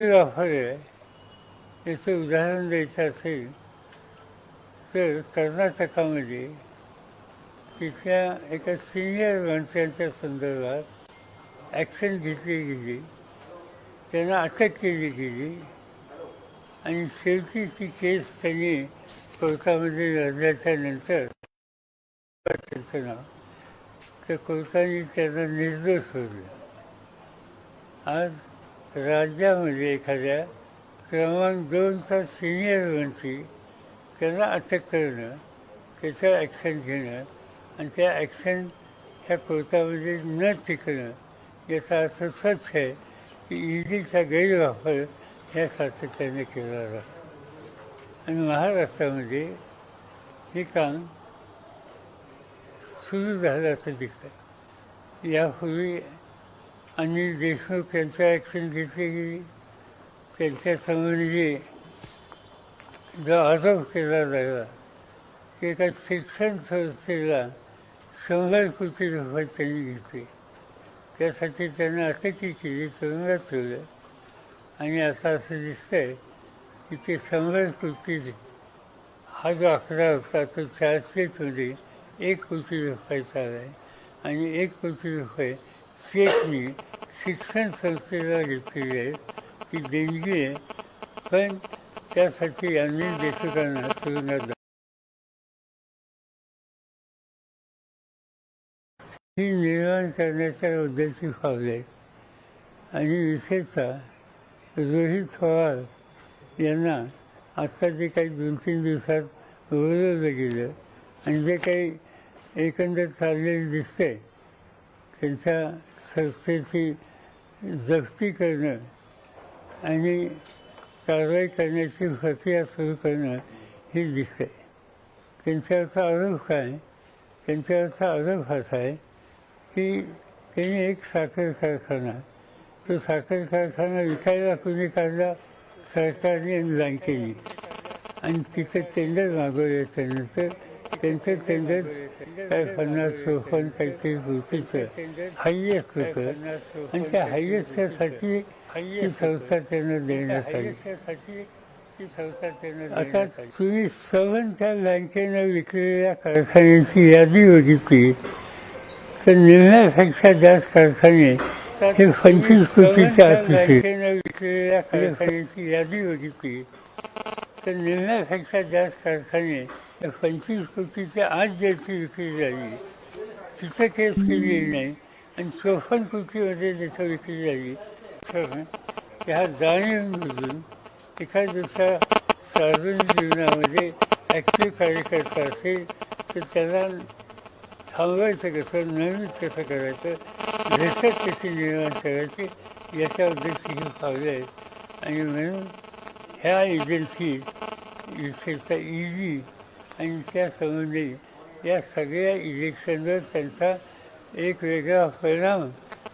Offer आहे याचं उदाहरण द्यायचं असेल तर कर्नाटकामध्ये तिथल्या एका सिनियर माणसांच्या संदर्भात ॲक्शन घेतली गेली. त्यांना अटक केली गेली. आणि शेवटी ती केस त्यांनी कोर्टामध्ये लढल्याच्या नंतर त्यांचं नाव तर कोर्टाने त्यांना निर्दोष सोडलं आज राज्यामध्ये एखाद्या क्रमांक दोनचा सिनियर मंत्री त्यांना अटक करणं त्याचं ॲक्शन घेणं आणि त्या ॲक्शन ह्या कोर्टामध्ये न टिकणं याचा अर्थ स्वच्छ आहे की ईडीचा गैरवापर ह्या सातत्याने केला जातो आणि महाराष्ट्रामध्ये हे काम सुरू झालं असं दिसतं यापूर्वी आणि देशमुख यांच्या ॲक्शन घेतली त्यांच्या त्यांच्यासमोर जो आरोप केला जायला एका शिक्षण संस्थेला शंभर कोटी रुपये त्यांनी घेतले. त्यासाठी त्यांना अटकी केली तुरुंगात ठेवलं. आणि असं असं दिसतंय की ते शंभर कोटी हा जो आकडा होता तो चारशेमध्ये एक कोटी रुपये आला आहे. आणि एक कोटी रुपये चेकनी शिक्षण संस्थेला घेतलेली आहे ती देणगी आहे. पण त्यासाठी अनेक लेखकांना तुरुंगात ही निर्माण करण्याच्या उद्देशी फावले आहेत आणि विशेषतः रोहित पवार यांना आत्ता जे काही दोन तीन दिवसात बोलवलं गेलं आणि जे काही एकंदर चाललेलं दिसतंय त्यांच्या संस्थेची जप्ती करणं आणि कारवाई करण्याची प्रक्रिया सुरू करणं हे दिसतंय. त्यांच्यावरचा आरोप काय? त्यांच्यावरचा आरोप असा आहे की त्यांनी एक साखर कारखाना तो साखर कारखाना विकायला कुणी काढला? सरकारने आणि बँकेने. आणि तिथे टेंडर मागवले त्यानंतर त्यांचं टेंडर पन्नास चोपन्न काहीतरी रुपयेचं हायएस्ट होतं. आणि त्या हायएस्टसाठी ती संस्था त्यांना देण्यात आली. आता तुम्ही सवनच्या बँकेनं विकलेल्या कारखान्यांची यादी बघितली तर निम्म्यापेक्षा जास्त कारखाने हे पंचवीस कोटीच्या आत होते. विकलेल्या कारखान्यांची यादी बघितली तर निम्म्यापेक्षा जास्त अर्थाने पंचवीस कोटीच्या आज ज्याची विक्री झाली तिथं केस केली नाही आणि चोपन्न कोटीमध्ये जसं विक्री झाली. तर ह्या जाणीवमधून एखाद दिवसा सार्वजनिक जीवनामध्ये ॲक्टिव्ह कार्यकर्ता असेल तर त्याला थांबवायचं कसं नवीन कसं करायचं भेटत कशी निर्माण करायची याच्या उद्देश ही पावले आहेत आणि म्हणून ह्या एजन्सी विशेषतः ईजी आणि त्या संबंधी या सगळ्या इलेक्शनवर त्यांचा एक वेगळा परिणाम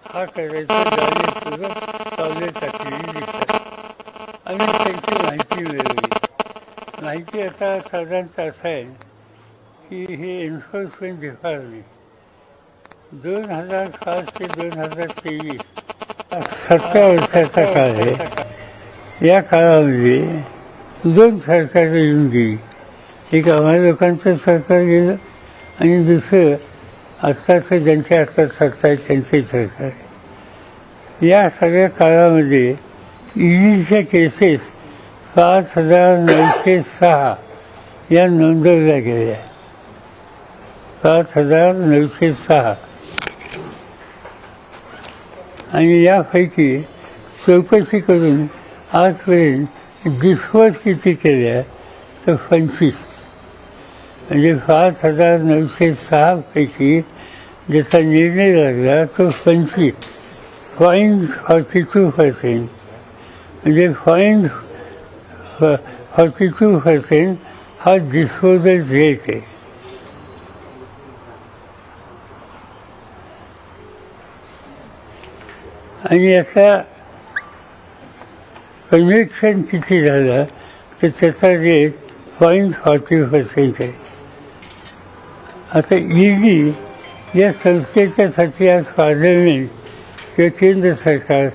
हा करायचा जाणीवपूर्वक पावले टाकलेली दिसतात आणि त्यांची माहिती मिळवली माहिती आता साधारणतः असं आहे की हे एन्फोर्समेंट डिपार्टमेंट दोन हजार पाच ते दोन हजार तेवीस सतरा वर्षाचा काळ आहे या काळामध्ये दोन सरकारं येऊन गेली. एक आम्हाला लोकांचं सरकार गेलं आणि दुसरं आत्ताचं ज्यांच्या आत्ता सरकार आहे त्यांचे सरकार या सगळ्या काळामध्ये ईडीच्या केसेस पाच हजार नऊशे सहा या नोंदवल्या गेल्या. पाच हजार नऊशे सहा. आणि यापैकी चौकशी करून आजपर्यंत डिस्पोज किती केल्या तर पंचवीस. म्हणजे पाच हजार नऊशे सहापैकी ज्याचा निर्णय लागला तो पंचवीस. पॉईंट फॉर्टी टू पर्सेंट म्हणजे पॉईंट फॉर्टी टू पर्सेंट हा डिस्पोजल रेट आहे. आणि याचा कन्व्हेक्शन किती झालं तर त्याचा रेट पॉईंट फॉर्टी पर्सेंट आहे. आता ईडी या संस्थेच्यासाठी आज पार्लमेंट किंवा केंद्र सरकार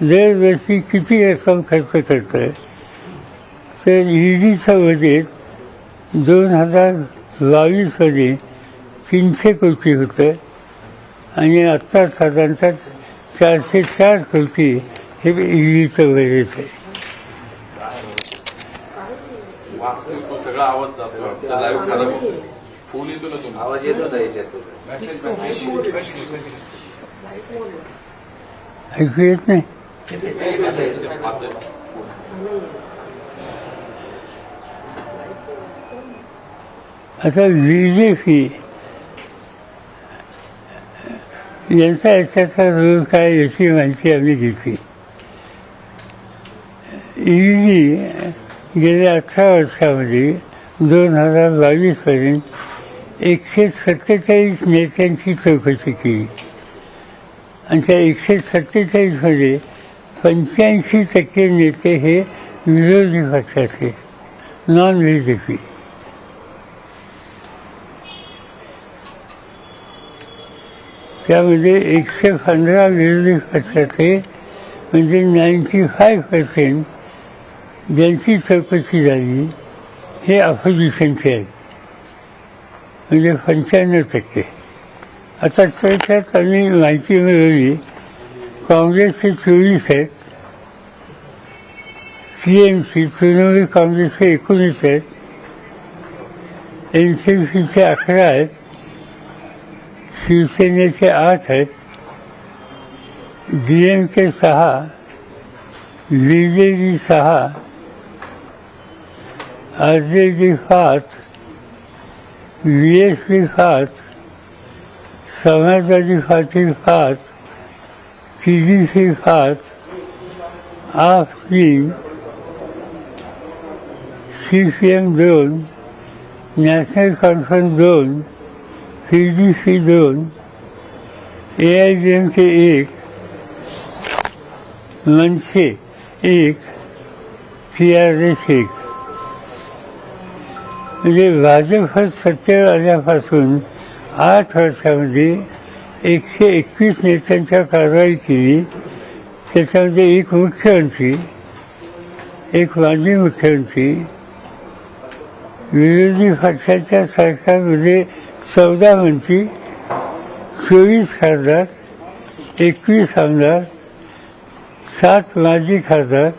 दरवर्षी किती रक्कम खर्च करतं आहे तर ईडीचं बजेट दोन हजार बावीसमध्ये तीनशे कोटी होतं आणि आत्ता साधारणतः चारशे चार कोटी हे ईडीचं बजेट आहे वाचतो सगळा आवाज जातो. आमचा लाईव्ह खराब होतो फोन येतो ना तुम्हाला? आवाज येत होता याच्यात. ऐकू येत नाही. आता यांचा काय याची माहिती आम्ही घेतली. ईडी गेल्या अठरा वर्षामध्ये दोन हजार बावीसपर्यंत एकशे सत्तेचाळीस नेत्यांची चौकशी केली. आणि त्या एकशे सत्तेचाळीसमध्ये पंच्याऐंशी टक्के नेते हे विरोधी पक्षाचे नॉन बी जे पी त्यामध्ये एकशे पंधरा विरोधी पक्षाचे म्हणजे नाईन्टी फाय पर्सेंट ज्यांची चौकशी झाली हे अपोजिशनचे आहेत म्हणजे पंच्याण्णव टक्के आता त्याच्यात आम्ही माहिती मिळवली काँग्रेसचे चोवीस आहेत सी एम सी तृणमूल काँग्रेसचे एकोणीस आहेत एन सी सीचे अकरा आहेत शिवसेनेचे आठ आहेत डी एम के सहा बी जे डी सहा आर जे डी पाच व्ही एस पी पाच समाजवादी पार्टी पाच सी डी सी खात आप तीन सी पी एम दोन नॅशनल कॉन्फरन्स दोन पी डी सी दोन A I D M K एक मनसे एक सी आर एस एक. म्हणजे भाजप सत्तेवर आल्यापासून आठ वर्षामध्ये एकशे एकवीस नेत्यांच्या कारवाई केली. त्याच्यामध्ये एक मुख्यमंत्री एक माजी मुख्यमंत्री. विरोधी पक्षाच्या सरकारमध्ये चौदा मंत्री चोवीस खासदार एकवीस आमदार सात माजी खासदार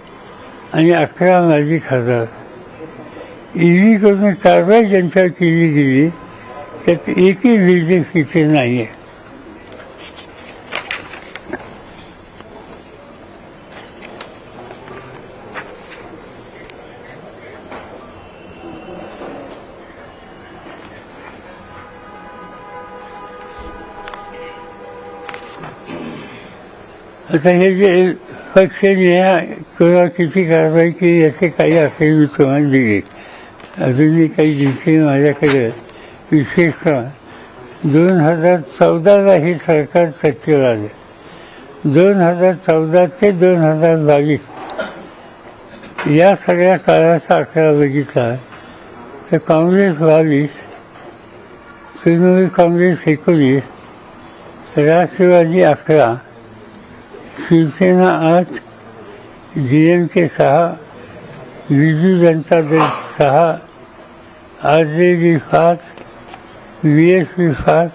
आणि अकरा माजी खासदार. ईडीकडून कारवाई ज्यांच्यावर केली गेली त्यात एकही बी जे नाही आहे आता हे जे पक्षाने किंवा किती कारवाई केली याचे काही आकडे मी तुम्हाला दिले. अजूनही काही दिवशी माझ्याकडे विशेषतः दोन हजार चौदाला हे सरकार सत्तेवर आले. दोन हजार चौदा ते दोन हजार बावीस या सगळ्या काळाचा आकडा बघितला तर काँग्रेस बावीस तृणमूल काँग्रेस एकोणीस राष्ट्रवादी अकरा शिवसेना आठ डी एम के सहा विजू जनता दल सहा आर जे डी पाच व्ही एस पी पाच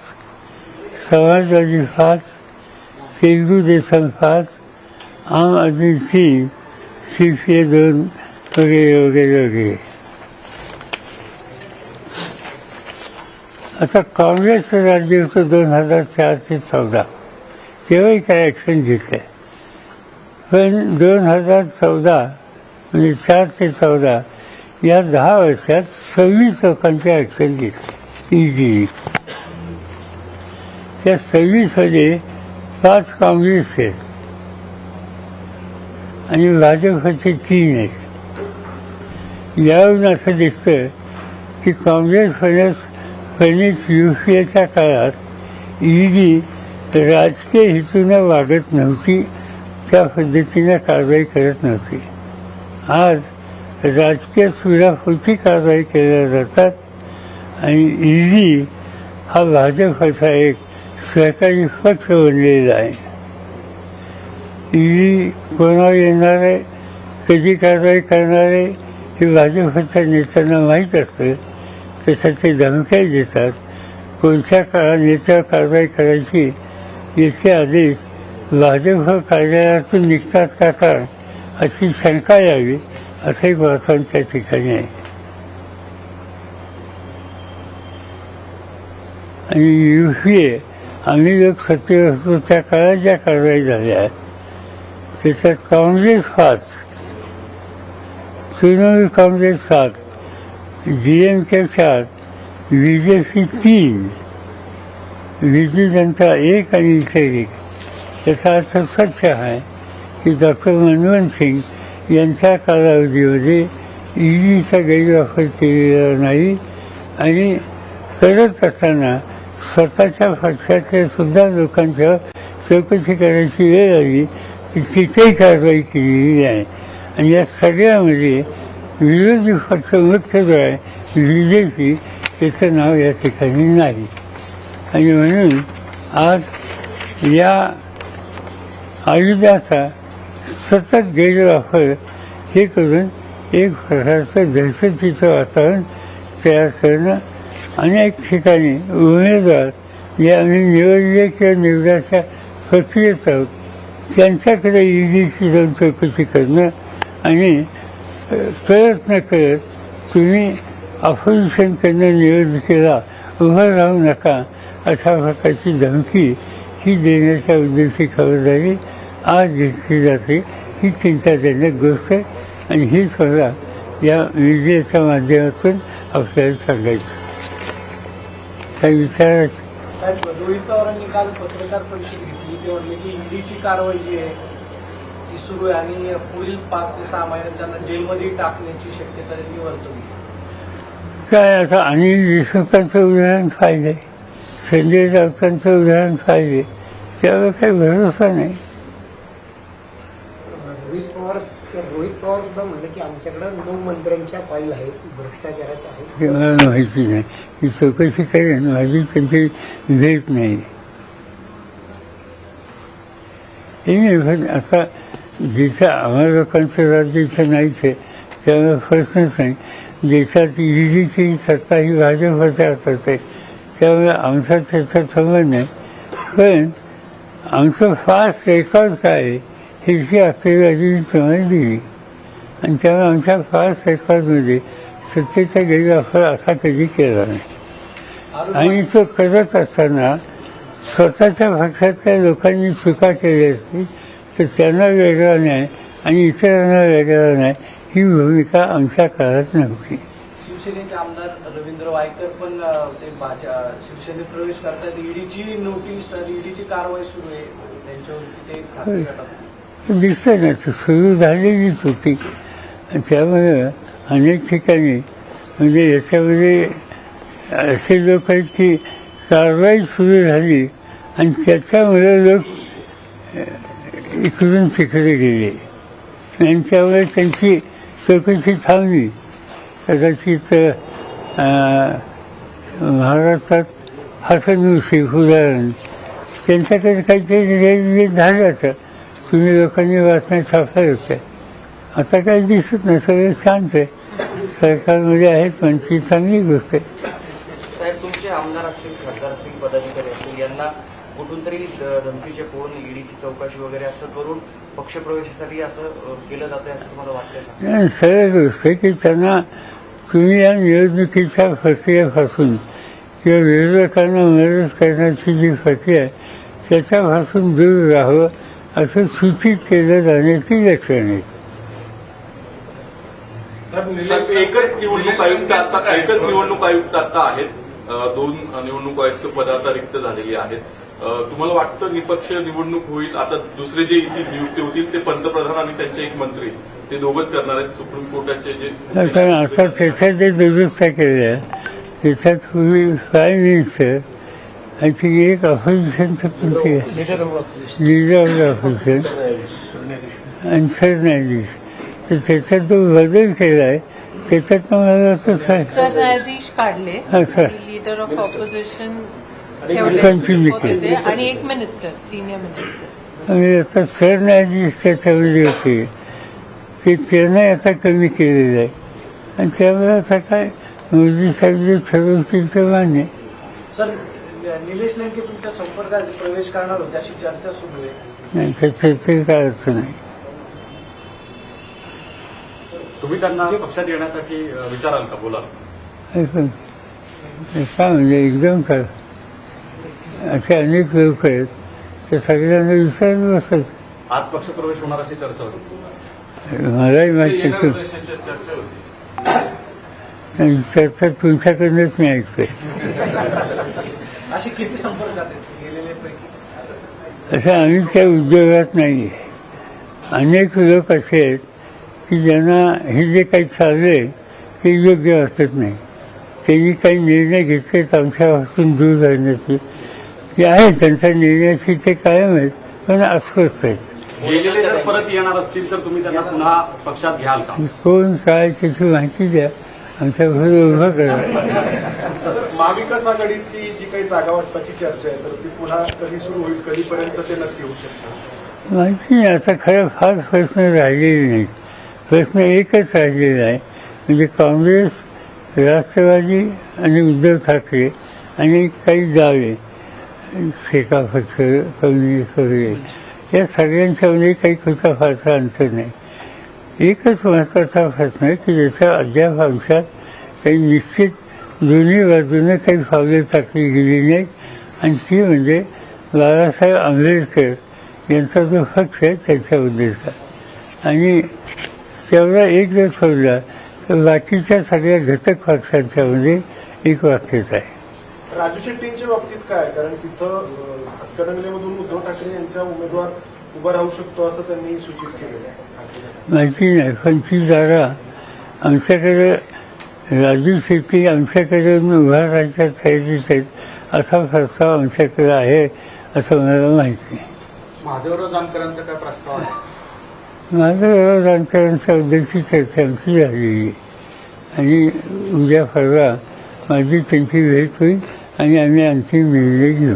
समाजवादी पाच तेलगू देसम पाच आम आदमी तीन सी पी ए दोन वगैरे वगैरे वगैरे. आता काँग्रेसचं राज्य होतं दोन हजार चार ते चौदा तेव्हाही काय ॲक्शन घेतलं पण दोन हजार चौदा म्हणजे चार ते चौदा. या दहा वर्षात सव्वीस लोकांच्या ॲक्शन घेतली. ईडी त्या सव्वीसमध्ये पाच काँग्रेस आहेत. आणि भाजपचे तीन आहेत. यावरून असं दिसतं की काँग्रेस फणस फणीस युपीएच्या काळात ईडी राजकीय हेतूनं वागत नव्हती त्या पद्धतीनं कारवाई करत नव्हती. आज राजकीय सुरापोटी कारवाई केल्या जातात आणि ईडी हा भाजपचा एक सहकारी पक्ष बनलेला आहे. ईडी कोणावर येणार आहे? कधी कारवाई करणार आहे? हे भाजपच्या नेत्यांना माहीत असतं. त्यासाठी धमक्या देतात. कोणत्या काळात नेत्यावर कारवाई करायची याचे आदेश भाजप कार्यालयातून निघतात का कारण अशी शंका यावी असे ग्रसांच्या ठिकाणी आहे. आणि यू पी ए आम्ही जर सत्य असतो त्या काळात ज्या कारवाई झाल्या. आहेत त्याच्यात काँग्रेस पाच तृणमूल काँग्रेस सात डी एम के सात बी जे पी तीन बीजू जनता एक आणि इतर एक. याचा अर्थ स्वच्छ आहे. की डॉक्टर मनमोहन सिंग यांच्या कालावधीमध्ये ईडीचा गैरवापर केलेला नाही आणि करत असताना स्वतःच्या पक्षातल्या सुद्धा लोकांच्या चौकशी करायची वेळ आली की तिथेही कारवाई केलेली आहे. आणि या सगळ्यामध्ये विरोधी पक्ष मुख्य जो आहे बी जे पी त्याचं नाव या ठिकाणी नाही. आणि म्हणून आज या आयुधाचा सतत गैरवापर हे करून एक प्रकारचं दहशतीचं वातावरण तयार करणं अनेक ठिकाणी उमेदवार जे आम्ही निवडले किंवा निवडाच्या प्रक्रियेत आहोत. त्यांच्याकडे ईडीची जाऊन चौकशी करणं आणि प्रयत्न करत तुम्ही अपोजिशन करणं निवडणुकीला उभं राहू नका अशा प्रकारची धमकी ही देण्याच्या उद्देशी खबरदारी आज घेतली जाते ही चिंताजनक गोष्ट आहे आणि ही सुद्धा या मीडियाच्या माध्यमातून आपल्याला सांगायची. काही विचारायचं साहेब रोहित पवारांनी काल पत्रकार परिषद घेतली. ते म्हणले की ईडीची कारवाई जी आहे ती सुरू आहे आणि पुढील पाच ते सहा महिन्यात त्यांना जेलमध्ये टाकण्याची शक्यता त्यांनी वर्तवली. काय आता अनिल देशमुखांचं उदाहरण पाहिजे संजय राऊतांचं उदाहरण पाहिजे त्यावर काही भरोसा नाही. पवार रोहित पवार सुद्धा म्हणलं की आमच्याकडे नऊ मंत्र्यांच्या फाईल आहेत भ्रष्टाचाराच्या आहेत. माहिती नाही. ही चौकशी करेन माझी त्यांची देत नाही. हे नाही पण आता जिथं आम्हा लोकांचं राज्य इथं नाहीच आहे त्यामुळे प्रश्नच नाही. देशात ईडीची सत्ता ही भाजपच्या हातात आहे त्यामुळे आमचा त्याचा संबंध नाही. पण आमचं फास्ट रेकॉर्ड काय आहे. ह्याची आकडेवारी प्रमाणे दिली आणि त्यामुळे आमच्या फार सरकारमध्ये सत्तेचा गैरवापर असा कधी केला नाही. आणि तो करत असताना स्वतःच्या पक्षातल्या लोकांनी चुका केली असती तर त्यांना वेगळा नाही आणि इतरांना वेगळा नाही ही भूमिका आमच्या काळात नव्हती. शिवसेनेचे आमदार रवींद्र वायकर पण ते शिवसेनेत प्रवेश करतात ईडीची नोटीस आणि ईडीची कारवाई सुरू आहे. त्यांच्यावरती ते दिसतं ना सुरू झालेलीच होती. त्यामुळं त्यामुळे अनेक ठिकाणी म्हणजे याच्यामध्ये असे लोक आहेत की कारवाई सुरू झाली आणि त्याच्यामुळे लोक इकडून तिकडे गेले. आणि त्यामुळे त्यांची चौकशी थांबली. कदाचित महाराष्ट्रात हसन उशी उदाहरण त्यांच्याकडे काहीतरी झालं होतं. तुम्ही लोकांनी बातम्या छापल्या होत्या आता काही दिसत नाही सगळं शांत आहे. सरकारमध्ये आहेत म्हणजे चांगली गोष्ट आहे. साहेब तुमचे आमदार असतील खासदार असतील पदाधिकारी असतील यांना कुठून तरी धमकीचे फोन ईडीची चौकशी वगैरे असं करून पक्षप्रवेशासाठी असं केलं जातंय असं तुम्हाला वाटतंय का? नाही, सरळ गोष्ट आहे की त्यांना तुम्ही या निवडणुकीच्या प्रक्रियेपासून किंवा विरोधकांना मदत करण्याची जी प्रक्रिया आहे त्याच्यापासून दूर राहावं. असं सूचित केलं जाण्याची लक्षण साहेब, एकच निवडणूक आयुक्त आता एकच निवडणूक आयुक्त. आता आहेत. अ, दोन निवडणूक आयुक्त पद आता रिक्त झालेली आहेत. अ, तुम्हाला वाटतं निपक्ष निवडणूक होईल? आता दुसरे जे इथे नियुक्ती होतील ते पंतप्रधान आणि त्यांचे एक मंत्री. ते दोघच करणार आहेत. सुप्रीम कोर्टाचे जे कारण आता त्याच्यात जे दुरुस्त केले त्याच्यात पूर्वी प्राईम मिनिस्टर आणि ती एक ऑपोजिशनचं पण ते लिडर ऑफ ऑपोजिशन आणि सरन्यायाधीश तर त्याच्यात जो बदल केला आहे त्याच्यात मला वाटतं सा- सरन्यायाधीश काढले सर. लीडर ऑफ ऑपोजिशन आणि एक मिनिस्टर सिनियर मिनिस्टर आणि आता सरन्यायाधीश त्याच्यामध्ये होते ते त्यांना आता कमी केलेलं आहे आणि त्यामुळे आता काय? मोदी साहेब जे ठरवतील ते मान्य। सर निलेश लंके तुमच्या संपर्कात प्रवेश करणार होते अशी चर्चा सुरू आहे. नाही त्याचं काय अर्थ नाही तुम्ही त्यांना पक्षात येण्यासाठी विचाराल का? काय म्हणजे एकदम काय असे अनेक लोक आहेत ते सगळ्यांना विचारत बसत आज पक्षप्रवेश होणार अशी चर्चा होती मलाही माहिती चर्चा तुमच्याकडनंच मी ऐकतोय. असे किती संपर्कात आहेत गेलेले पैकी असं आम्ही त्या उद्योगात नाही. आहे अनेक लोक असे आहेत की ज्यांना हे जे काही चाललंय ते योग्य वाटत नाही. त्यांनी काही निर्णय घेतलेत आमच्यापासून दूर राहण्याचे. ते आहे त्यांच्या निर्णयाची ते कायम आहेत पण अस्वस्थ आहेत. परत येणार असतील तर तुम्ही त्यांना पुन्हा पक्षात घ्याल का? कोण काय त्याची माहिती द्या. आमच्याबरोबर उभं करा. महाविकास आघाडीची जी काही जागा वाटपाची चर्चा आहे तर ती पुन्हा कधी सुरू होईल कधीपर्यंत ते नक्की होऊ शकतं? माहिती नाही आता खरं फार प्रश्न राहिलेले नाहीत. प्रश्न एकच राहिलेला आहे म्हणजे काँग्रेस राष्ट्रवादी आणि उद्धव ठाकरे आणि काही गावे शेका पक्ष कम्युनिस्ट वगैरे या सगळ्यांच्यामध्ये काही कुठला फारसा अंतर नाही. एकच महत्त्वाचा प्रश्न आहे की ज्याच्या अद्याप आमच्यात काही निश्चित दोन्ही बाजूने काही पावले टाकली गेली नाहीत. आणि ती म्हणजे बाळासाहेब आंबेडकर यांचा जो पक्ष आहे त्याच्याबद्दलचा आणि तेवढा एक जर सोडला तर बाकीच्या सगळ्या घटक पक्षांच्यामध्ये एक वाक्यच आहे. राजू शेट्टींच्या बाबतीत काय? कारण तिथं हातकणंगलेमधून उद्धव ठाकरे यांचा उमेदवार उभा राहू शकतो असं त्यांनी सूचित केलेलं आहे. माहिती नाही पण ती जागा. आमच्याकडे राजू शेट्टी आमच्याकडे उभा राहायच्या तयारीत आहेत. असा प्रस्ताव आमच्याकडे आहे असं मला माहिती महादेवराव जानकरांचा काय प्रस्ताव आहे? माझं राजकारणच्या बद्दलची चर्चा आमची झालेली आहे. आणि उद्या परवा माझी त्यांची भेट होईल आणि आम्ही अंतिम निर्णय घेऊ.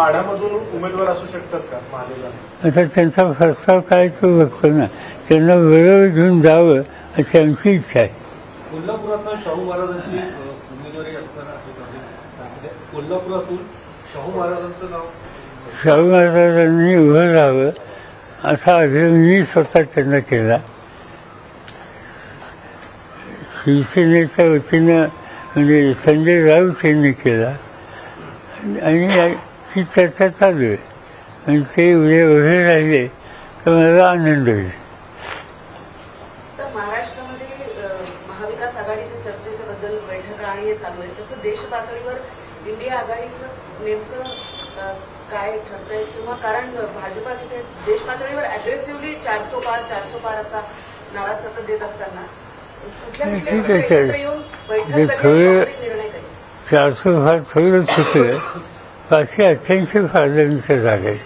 माढ्यामधून उमेदवार असू शकतात का महादेवराव आता त्यांचा प्रस्ताव काय तो बघतो ना. त्यांना बरोबर घेऊन जावं अशी आमची इच्छा आहे. कोल्हापुरातनं शाहू महाराजांची उमेदवारी असताना कोल्हापुरातून शाहू महाराजांचं नाव? शाहू महाराजांनी उभं राहावं असा आग्रह मी स्वतः त्यांना केला. शिवसेनेच्या वतीनं म्हणजे संजय राऊत यांनी केला. आणि ती चर्चा चालू आहे. आणि ते उद्या उभे राहिले तर मला आनंद होईल. महाराष्ट्रामध्ये महाविकास आघाडीच्या चर्चेच्या बद्दल बैठका आणि हे चालू आहे. तसं देश पातळीवर इंडिया आघाडीचं नेमकं काय ठरतंय किंवा कारण भाजपा तिथे देश पातळीवर अग्रेसिव्हली चारसो पार चारसो पार असा नारा सतत देत असताना कुठल्या नाही, कुठल्या ठीक आहे, गोष्टी एकत्र सर. येऊन बैठक जे कधी थोडे- concrete निर्णय कधी चारशे फार थोडं चुकलं. पाचशे अठ्ठ्याऐंशी आहेत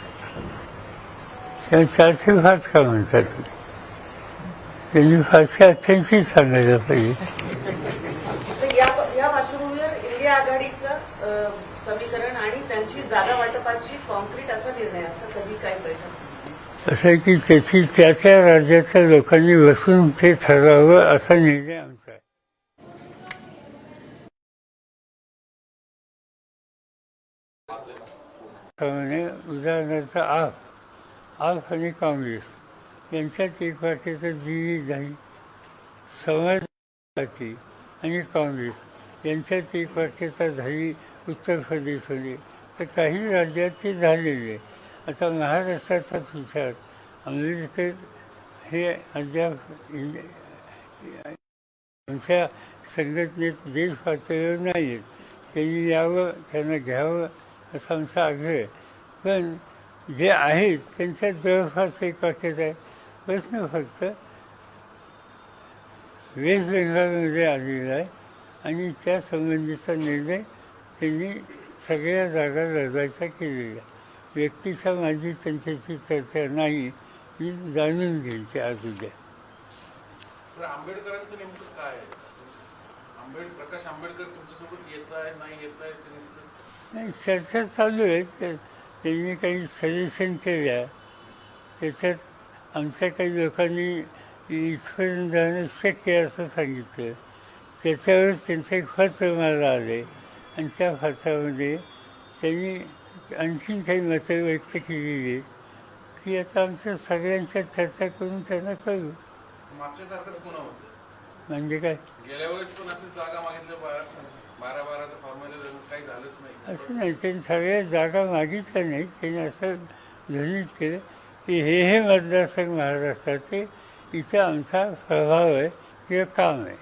त्या चारशे फार का म्हणतात? त्यांनी पाचशे अठ्ठ्याऐंशी सांगायला पाहिजे. समीकरण आणि त्यांची जागा वाटपाची कॉन्क्रीट असा निर्णय असं कधी काय बैठक? असं आहे की त्याची त्या त्या राज्याच्या लोकांनी बसून ते ठरवावं असा निर्णय आमचा उदाहरणार्थ आप आप आणि काँग्रेस यांच्यात एक वाक्याचं जी झाली समाजवादी आणि काँग्रेस यांच्यात एक वाक्यता झाली उत्तर प्रदेशमध्ये तर काही राज्यात ते झालेले आहे. आता महाराष्ट्राचाच विचार अमेरिकेत हे अद्याप आमच्या संघटनेत देश पातळीवर नाही आहेत त्यांनी यावं त्यांना घ्यावं असा आमचा पण जे आहेत त्यांच्यात जवळपास एक वाक्यात आहे. प्रश्न फक्त वेस्ट बेंगालमध्ये आलेला आहे आणि त्या संबंधीचा निर्णय त्यांनी सगळ्या जागा लढवायचा केलेला व्यक्तीच्या माझी त्यांच्याशी चर्चा नाही मी जाणून घेईल ते आज उद्या आंबेडकरांचं नेमकं काय आंबेड प्रकाश आंबेडकर तुमच्यासोबत येत आहे नाही येत आहे नाही चर्चा चालू आहे. ते- त्यांनी काही सजेशन केल्या. त्याच्यात आमच्या काही लोकांनी इथपर्यंत जाणं शक्य आहे असं सांगितलं. त्याच्यावरच त्यांचे खत मला आले. आणि त्या खतामध्ये त्यांनी आणखीन काही मतं व्यक्त केलेली. आहेत ती आता आमच्या सगळ्यांच्या चर्चा करून त्यांना कळू. म्हणजे काय? गेल्या वेळेस पण असं जागा मागितलं बारा बारा बाराचं फॉर्मॅलिटी काही झालंच नाही. असं नाही त्यांनी सगळ्या जागा मागितल्या नाही त्यांनी असं ध्वनित केलं की हे हे मतदारसंघ महाराष्ट्राचे इथं आमचा प्रभाव आहे किंवा काम आहे.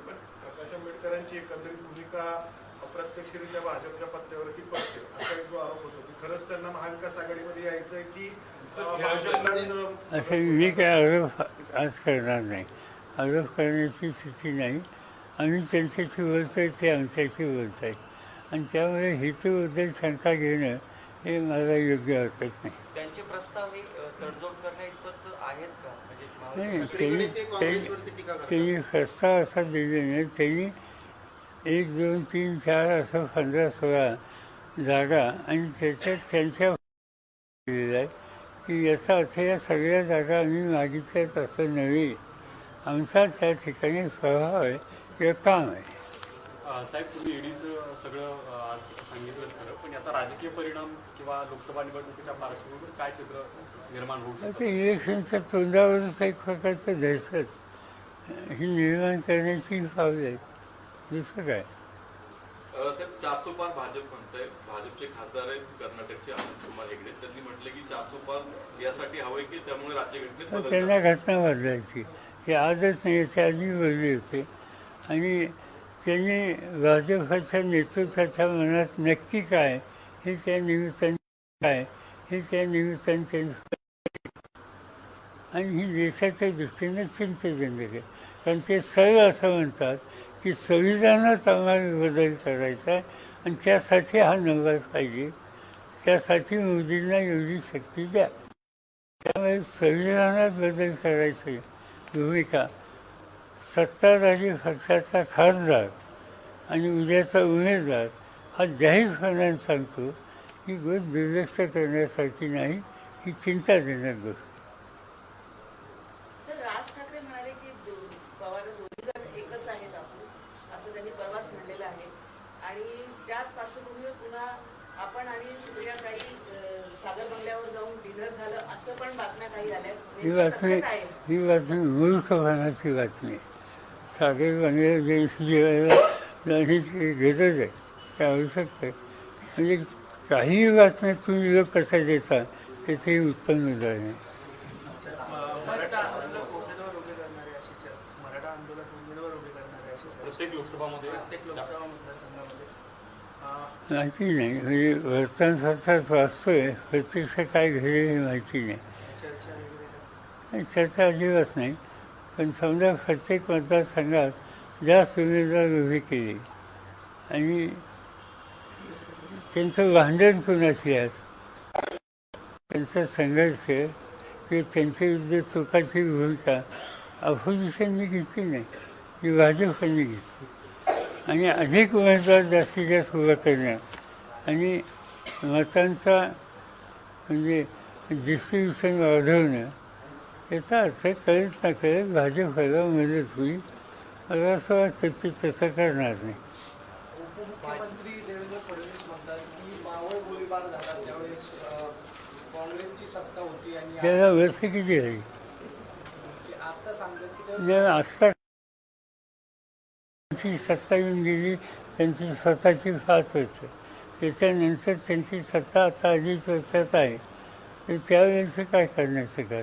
पण प्रकाश आंबेडकरांची एकंदरीत भूमिका अप्रत्यक्षरित्या भाजपच्या पत्त्यावरती पडते असा एक जो आरोप होतो की खरंच त्यांना महाविकास आघाडीमध्ये यायचंय की अं, भाजपलाच असं मी काय आरोप आज करणार नाही. आरोप करण्याची स्थिती नाही. आम्ही त्यांच्याशी बोलतो आहे ते आमच्याशी बोलत आहेत आणि त्यामुळे हेतूबद्दल शंका घेणं हे मला योग्य वाटत नाही. त्यांचे प्रस्ताव हे तडजोड करण्या आहेत का? म्हणजे नाही त्यांनी त्यांनी प्रस्ताव असा दिले नाही त्यांनी एक दोन तीन चार असं पंधरा सोळा जागा आणि त्याच्यात त्यांच्या दिलेलं आहे की याचा अर्थ या सगळ्या जागा आम्ही मागितल्यात असं नव्हे. आमचा त्या ठिकाणी प्रभाव आहे. काम आहे अ, साहेब तुम्ही ईडीचं सगळं सांगितलं खरं पण याचा राजकीय परिणाम किंवा लोकसभा निवडणुकीच्या पार्श्वभूमीवर काय चित्र निर्माण होऊ शकतं? ते इलेक्शनच्या तोंडावरच एक प्रकारचं दहशत ही निर्माण करण्याची पावलं आहेत दुसरं काय अ, साहेब चारसो पार भाजप म्हणतंय. भाजपचे खासदार आहेत कर्नाटकचे आनंद कुमार हेगडे. त्यांनी म्हटलं की चारसो पार यासाठी हवंय की त्यामुळे राज्यघटनेत तर बदल त्यांना. घटना बदलायची. ते आजच नाही ते आधी बोलले होते. आणि त्यांनी भाजपच्या नेतृत्वाच्या मनात नक्की काय? हे त्या निमित्ताने काय? हे त्या निमित्ताने त्यांनी आणि ही देशाच्या दृष्टीने चिंताजनक आहे कारण ते सरळ असं म्हणतात की संविधानात आम्हाला बदल करायचा आहे आणि त्यासाठी हा नंबर पाहिजे. त्यासाठी मोदींना एवढी शक्ती द्या. त्यामुळे संविधानात बदल करायची भूमिका सत्ताधारी पक्षाचा खासदार आणि उद्याचा उमेदवार हा जाहीरपणाने सांगतो की गोष्ट दुर्लक्ष करण्यासारखी नाही ही चिंताजनक गोष्ट. ही बातमी? ही बातमी मूर्खपणाची बातमी साधे सागर बंगल्या जेवायला जाण्याची गरज आहे ते आवश्यकता आहे म्हणजे काहीही बातम्या तुम्ही लोक कसा देता त्याचंही उत्पन्न उत्तम माहिती नाही म्हणजे वर्तमानपत्रात वाचतोय प्रत्यक्ष काय घडेल हे माहिती नाही नाही, चर्चा अजिबात नाही पण समजा प्रत्येक मतदारसंघात जास्त उमेदवार उभे केले आणि त्यांचं भांडण कुणाशी आहे त्यांचा संघर्ष की त्यांच्या विरुद्ध चुकाची भूमिका अपोजिशनने घेतली नाही ती भाजपने घेतली. आणि अधिक उमेदवार जास्तीत जास्त उभा करणं आणि मतांचा म्हणजे डिस्ट्रीब्युशन वाढवणं याचा अर्थ कळत ना कळत भाजपला मदत होईल मला असं वाटतं की तसं करणार नाही उपमुख्यमंत्री देवेंद्र फडणवीस म्हणतात की मावळ गोळीबार झाला त्यावेळेस अं, काँग्रेसची सत्ता होती आणि आ- त्याला वर्ष किती झाली आता सांगतात की ते- म्हणजे आत्ता त्यांची सत्ता येऊन गेली त्यांची स्वतःची पाच वर्ष. त्याच्यानंतर त्यांची सत्ता आता अडीच वर्षात आहे. तर त्यावेळेचं काय करण्याचं काय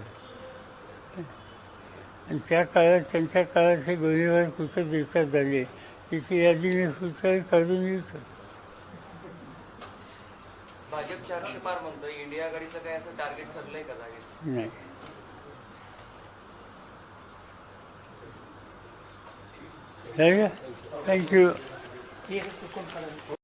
आणि त्या काळात त्यांच्या काळात हे गोळीबार कुठं देशात झाले? त्याची यादी मी पुढच्या काढून येऊ शकतो. भाजप चारशे पार म्हणतोय. इंडिया आघाडीचं काय असं टार्गेट ठरलंय का जागेत? नाही. थँक्यू